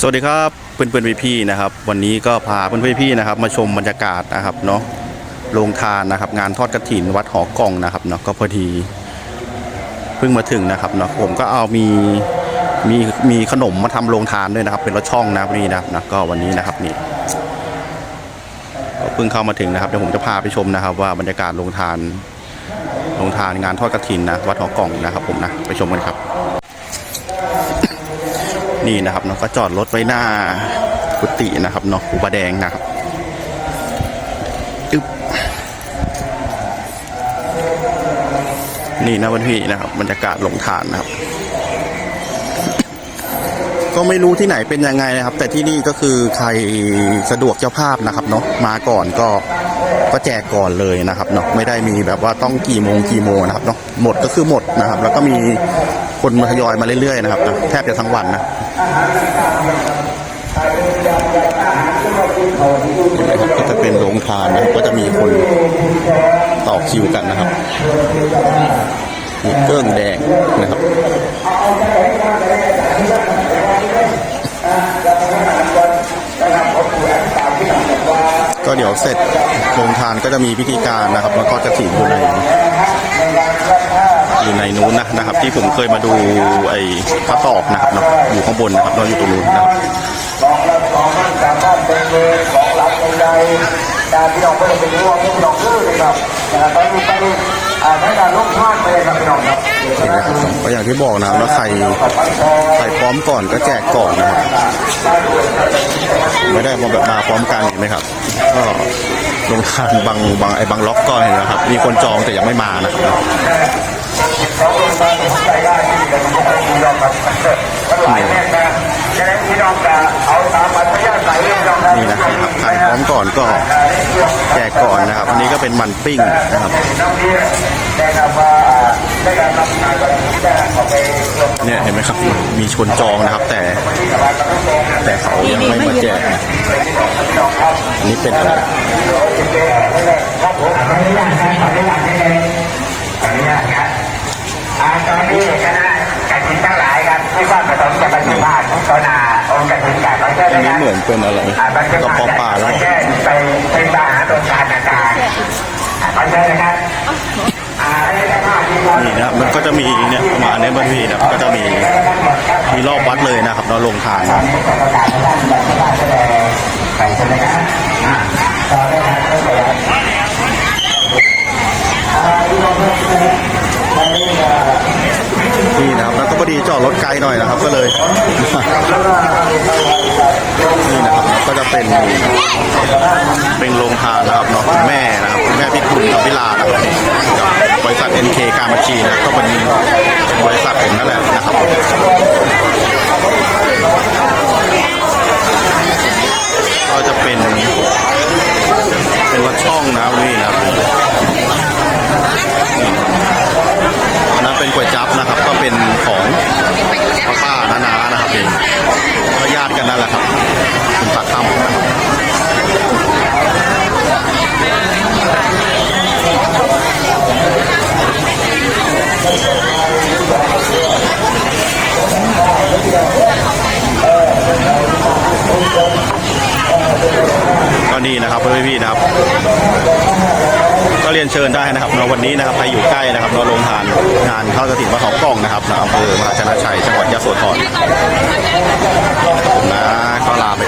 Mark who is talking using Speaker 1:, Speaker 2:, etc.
Speaker 1: สวัสดีครับเพื่อนเพื่อนพี่นะครับ วันนี้ก็พาเพื่อนเพื่อนพี่นะครับ มาชมบรรยากาศนะครับเนาะโรงทานนะครับ งานทอดกระถินวัดหอกองนะครับเนาะก็พอดีเพิ่งมาถึงนะครับเนาะผมก็เอามีมีมีขนมมาทำโรงทานด้วยนะครับ เป็นรถช่องนะครับนี่นะครับนะก็วันนี้นะครับนี่ก็เพิ่งเข้ามาถึงนะครับเดี๋ยวผมจะพาไปชมนะครับ ว่าบรรยากาศโรงทานโรงทานงานทอดกระถินนะวัดหอกองนะครับ ผมนะไปชมกันครับ นี่นะครับเนาะก็จอดรถไว้หน้ากุฏินะครับเนาะอุปแดงนะครับอึ๊บนี่นะวันพี่นะครับบรรยากาศลงทานนะครับ ก็ไม่รู้ที่ไหนเป็นยังไงนะครับ แต่ที่นี่ก็คือใครสะดวกเจ้าภาพนะครับเนาะมาก่อนก็ก็แจกก่อนเลยนะครับเนาะไม่ได้มีแบบว่าต้องกี่โมงกี่โมงนะครับเนาะหมดก็คือหมดนะครับ แล้วก็มีคนมาทยอยมาเรื่อยๆนะครับแทบจะทั้งวันนะ นะครับก็จะเป็นโรงทานนะครับก็จะมีคนต่อคิวกันนะครับมีเครื่องแดงนะครับก็เดี๋ยวเสร็จโรงทานก็จะมีพิธีการนะครับ แล้วก็จะถิ่นอยู่ใน อยู่ในนู้นนะนะครับ ที่ผมเคยมาดูไอ้พระตอกนะครับเนาะอยู่ข้างบนนะครับเราอยู่ตรงนู้นนะครับ
Speaker 2: ของรับของมันสามารถเป็นมือของหลักของใดการที่เราไม่ได้ไปรู้ว่าพวกเราคือนะครับนะครับไปไปอ่าใช้การลงทานไปเลยครับพี่น้องครับ
Speaker 1: เห็นไหมครับก็อย่างที่บอกนะครับแล้วใครใครพร้อมก่อนก็แจกก่อนนะครับไม่ได้มาแบบมาพร้อมกันเห็นไหมครับ ก็ลงทานบางบางไอ้บางล็อกก็เห็นนะครับ มีคนจองแต่ยังไม่มานะครับ
Speaker 2: ของลงทานของใดได้ที่เป็นของพี่น้องครับก็หลายแน่นะจะได้พี่น้องจะเอาตามอัธยาศัยพี่น้องครับ
Speaker 1: นี่นะครับใครพร้อมก่อนก็แจกก่อนนะครับอันนี้ก็เป็นมันปิ้งนะครับ
Speaker 2: น้ำนี้นะครับว่าได้การรับงานก็ได้ขอไปลง
Speaker 1: เนี่ยเห็นไหมครับมีชวนจองนะครับ แต่
Speaker 2: ที่กับการต้องลง
Speaker 1: แต่เขายังไม่มาแจกนะอันนี้เป็นอะไร
Speaker 2: ครับผมขออนุญาตนะขออนุญาตนิดนึงขออนุญาต
Speaker 1: มเป็นอะไร
Speaker 2: อ่าบรรจุ
Speaker 1: กระ
Speaker 2: บา
Speaker 1: เพาะปลาแล้ว
Speaker 2: ไปเป็นบาหาตรงการต่างๆขอเชิญนะครับ
Speaker 1: นี่นะมันก็จะมีเนี่ยมาเนี้ยบางทีนะก็จะมีมีรอบวัดเลยนะครับเราลงทาน
Speaker 2: ประกาศพระราชบัญญัติพระราชแดงไปใช่ไหมครับนี่นะ
Speaker 1: ครับแล้วก็พอดีจอดรถไกลหน่อยนะครับ ก็เลย ก็จะเป็นเป็นโรงทานนะครับเนาะแม่นะครับแม่พิคุณกับพิลานะครับกับบริษัท NK การบัญชีนะก็เป็นบริษัทผมนั่นแหละนะครับก็จะเป็นเป็นรถช่องนะครับนี่นะครับอันนั้นเป็นก๋วยจั๊บนะครับ ก็เป็นของป้าป้านานานะครับเองก็ญาติกันนั่นแหละครับคุณปากคำก็นี่นะครับเพื่อนพี่นะครับ ก็เรียนเชิญได้นะครับในวันนี้นะครับใครอยู่ใกล้นะครับเราลงทานงานเข้ากระถิ่นวัดเขากล้องนะครับอำเภอมหาชนะชัยจังหวัดยะโสธรผมนะก็ลาไป